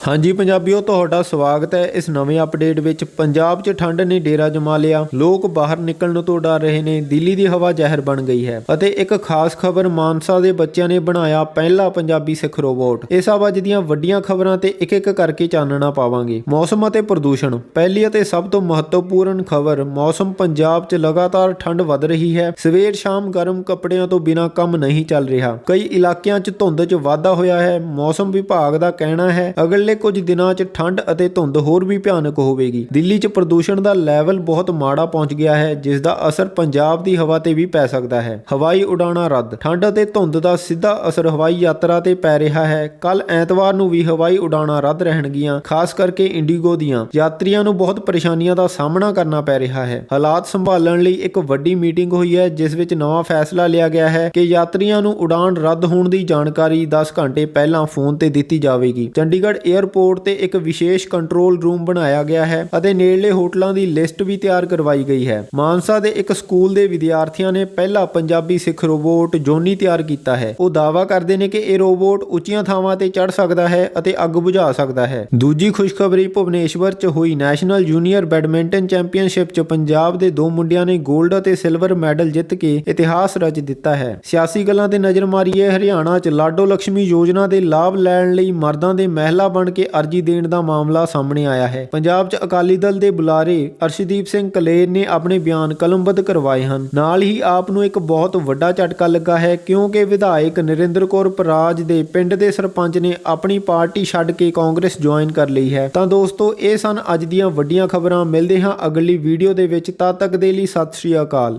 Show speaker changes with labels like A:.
A: ਹਾਂਜੀ ਪੰਜਾਬੀਓ, ਤੁਹਾਡਾ ਸਵਾਗਤ ਹੈ ਇਸ ਨਵੇਂ ਅਪਡੇਟ ਵਿੱਚ। ਪੰਜਾਬ 'ਚ ਠੰਡ ਨੇ ਡੇਰਾ ਜਮਾ ਲਿਆ। ਲੋਕ ਬਾਹਰ ਨਿਕਲਣ ਤੋਂ ਡਰ ਰਹੇ ਨੇ। ਦਿੱਲੀ ਦੀ ਹਵਾ ਜ਼ਹਿਰ ਬਣ ਗਈ ਹੈ ਅਤੇ ਇੱਕ ਖਾਸ ਖਬਰ ਮਾਨਸਾ ਦੇ ਬੱਚਿਆਂ ਨੇ ਬਣਾਇਆ ਪਹਿਲਾ ਪੰਜਾਬੀ ਸਿੱਖ ਰੋਬੋਟ। ਇਹ ਸਭ ਅੱਜ ਦੀਆਂ ਵੱਡੀਆਂ ਖਬਰਾਂ ਤੇ ਇੱਕ ਇੱਕ ਕਰਕੇ ਚਾਨਣਾ ਪਾਵਾਂਗੇ। ਮੌਸਮ ਅਤੇ ਪ੍ਰਦੂਸ਼ਣ। ਪਹਿਲੀ ਅਤੇ ਸਭ ਤੋਂ ਮਹੱਤਵਪੂਰਨ ਖਬਰ, ਮੌਸਮ ਪੰਜਾਬ 'ਚ ਲਗਾਤਾਰ ਠੰਡ ਵੱਧ ਰਹੀ ਹੈ। ਸਵੇਰ ਸ਼ਾਮ ਗਰਮ ਕੱਪੜਿਆਂ ਤੋਂ ਬਿਨਾਂ ਕੰਮ ਨਹੀਂ ਚੱਲ ਰਿਹਾ। ਕਈ ਇਲਾਕਿਆਂ 'ਚ ਧੁੰਦ 'ਚ ਵਾਧਾ ਹੋਇਆ ਹੈ। ਮੌਸਮ ਵਿਭਾਗ ਦਾ ਕਹਿਣਾ ਹੈ, ਅਗਲੇ ਕੁਝ ਦਿਨਾਂ 'ਚ ਠੰਡ ਅਤੇ ਧੁੰਦ ਹੋਰ ਵੀ ਭਿਆਨਕ ਹੋਵੇਗੀ। ਦਿੱਲੀ 'ਚ ਪ੍ਰਦੂਸ਼ਣ ਦਾ ਲੈਵਲ ਬਹੁਤ ਮਾੜਾ ਪਹੁੰਚ ਗਿਆ ਹੈ ਜਿਸ ਦਾ ਅਸਰ ਪੰਜਾਬ ਦੀ ਹਵਾ ਤੇ ਵੀ ਪੈ ਸਕਦਾ ਹੈ। ਹਵਾਈ ਉਡਾਣਾਂ ਰੱਦ। ਠੰਡ ਅਤੇ ਧੁੰਦ ਦਾ ਸਿੱਧਾ ਅਸਰ ਹਵਾਈ ਯਾਤਰਾ ਤੇ ਪੈ ਰਿਹਾ ਹੈ। ਕੱਲ ਐਤਵਾਰ ਨੂੰ ਵੀ ਹਵਾਈ ਉਡਾਣਾਂ ਰੱਦ ਰਹਿਣਗੀਆਂ, ਖਾਸ ਕਰਕੇ ਇੰਡੀਗੋ ਦੀਆਂ। ਯਾਤਰੀਆਂ ਨੂੰ ਬਹੁਤ ਪਰੇਸ਼ਾਨੀਆਂ ਦਾ ਸਾਹਮਣਾ ਕਰਨਾ ਪੈ ਰਿਹਾ ਹੈ। ਹਾਲਾਤ ਸੰਭਾਲਣ ਲਈ ਇੱਕ ਵੱਡੀ ਮੀਟਿੰਗ ਹੋਈ ਹੈ, ਜਿਸ ਵਿੱਚ ਨਵਾਂ ਫੈਸਲਾ ਲਿਆ ਗਿਆ ਹੈ ਕਿ ਯਾਤਰੀਆਂ ਨੂੰ ਉਡਾਣ ਰੱਦ ਹੋਣ ਦੀ ਜਾਣਕਾਰੀ 10 ਘੰਟੇ ਪਹਿਲਾਂ ਫੋਨ ਤੇ ਦਿੱਤੀ ਜਾਵੇਗੀ। ਚੰਡੀਗੜ੍ਹ 에 ਏਅਰਪੋਰਟ ਤੇ ਇੱਕ ਵਿਸ਼ੇਸ਼ ਕੰਟਰੋਲ ਰੂਮ ਬਣਾਇਆ ਗਿਆ ਹੈ ਅਤੇ ਨੇੜਲੇ ਹੋਟਲਾਂ ਦੀ ਲਿਸਟ ਵੀ ਤਿਆਰ ਕਰਵਾਈ ਗਈ ਹੈ। ਮਾਨਸਾ ਦੇ ਇੱਕ ਸਕੂਲ ਦੇ ਵਿਦਿਆਰਥੀਆਂ ਨੇ ਪਹਿਲਾ ਪੰਜਾਬੀ ਸਿੱਖ ਰੋਬੋਟ ਜੋਨੀ ਤਿਆਰ ਕੀਤਾ ਹੈ। ਉਹ ਦਾਵਾ ਕਰਦੇ ਨੇ ਕਿ ਇਹ ਰੋਬੋਟ ਉੱਚੀਆਂ ਥਾਵਾਂ ਤੇ ਚੜ ਸਕਦਾ ਹੈ ਅਤੇ ਅੱਗ ਬੁਝਾ ਸਕਦਾ ਹੈ। ਦੂਜੀ ਖੁਸ਼ਖਬਰੀ ਭੁਵਨੇਸ਼ਵਰ 'ਚ ਹੋਈ ਨੈਸ਼ਨਲ ਜੂਨੀਅਰ ਬੈਡਮਿੰਟਨ ਚੈਂਪੀਅਨਸ਼ਿਪ 'ਚ ਪੰਜਾਬ ਦੇ ਦੋ ਮੁੰਡਿਆਂ ਨੇ 골ਡ ਅਤੇ ਸਿਲਵਰ ਮੈਡਲ ਜਿੱਤ ਕੇ ਇਤਿਹਾਸ ਰਚ ਦਿੱਤਾ ਹੈ। ਸਿਆਸੀ ਗੱਲਾਂ ਤੇ ਨਜ਼ਰ ਮਾਰੀਏ, ਹਰਿਆਣਾ 'ਚ ਲਾਡੋ ਲਕਸ਼ਮੀ ਯੋਜਨਾ ਦੇ ਲਾਭ ਲੈਣ ਲਈ ਮਰਦਾਂ ਦੇ ਮਹਿਲਾ ਬਣ ਕੇ ਅਰਜੀ ਦੇਣ ਦਾ ਮਾਮਲਾ ਸਾਹਮਣੇ ਆਇਆ ਹੈ। ਪੰਜਾਬ 'ਚ ਅਕਾਲੀ ਦਲ ਦੇ ਬੁਲਾਰੇ ਅਰਸ਼ਦੀਪ ਸਿੰਘ ਕਲੇਰ ਨੇ ਆਪਣੇ ਬਿਆਨ ਕਲਮਬੱਧ ਕਰਵਾਏ ਹਨ। ਨਾਲ ਹੀ ਆਪ ਨੂੰ ਇੱਕ ਬਹੁਤ ਵੱਡਾ ਝਟਕਾ ਲੱਗਾ ਹੈ ਕਿਉਂਕਿ ਵਿਧਾਇਕ ਨਰਿੰਦਰ ਕੌਰ ਪਰਾਜ ਦੇ ਪਿੰਡ ਦੇ ਸਰਪੰਚ ਨੇ ਆਪਣੀ ਪਾਰਟੀ ਛੱਡ ਕੇ ਕਾਂਗਰਸ ਜੁਆਇਨ ਕਰ ਲਈ ਹੈ। ਤਾਂ ਦੋਸਤੋ, ਇਹ ਸਨ ਅੱਜ ਦੀਆਂ ਵੱਡੀਆਂ ਖਬਰਾਂ। ਮਿਲਦੇ ਹਾਂ ਅਗਲੀ ਵੀਡੀਓ ਦੇ ਵਿੱਚ। ਤਦ ਤੱਕ ਦੇ ਲਈ ਸਤਿ ਸ਼੍ਰੀ ਅਕਾਲ।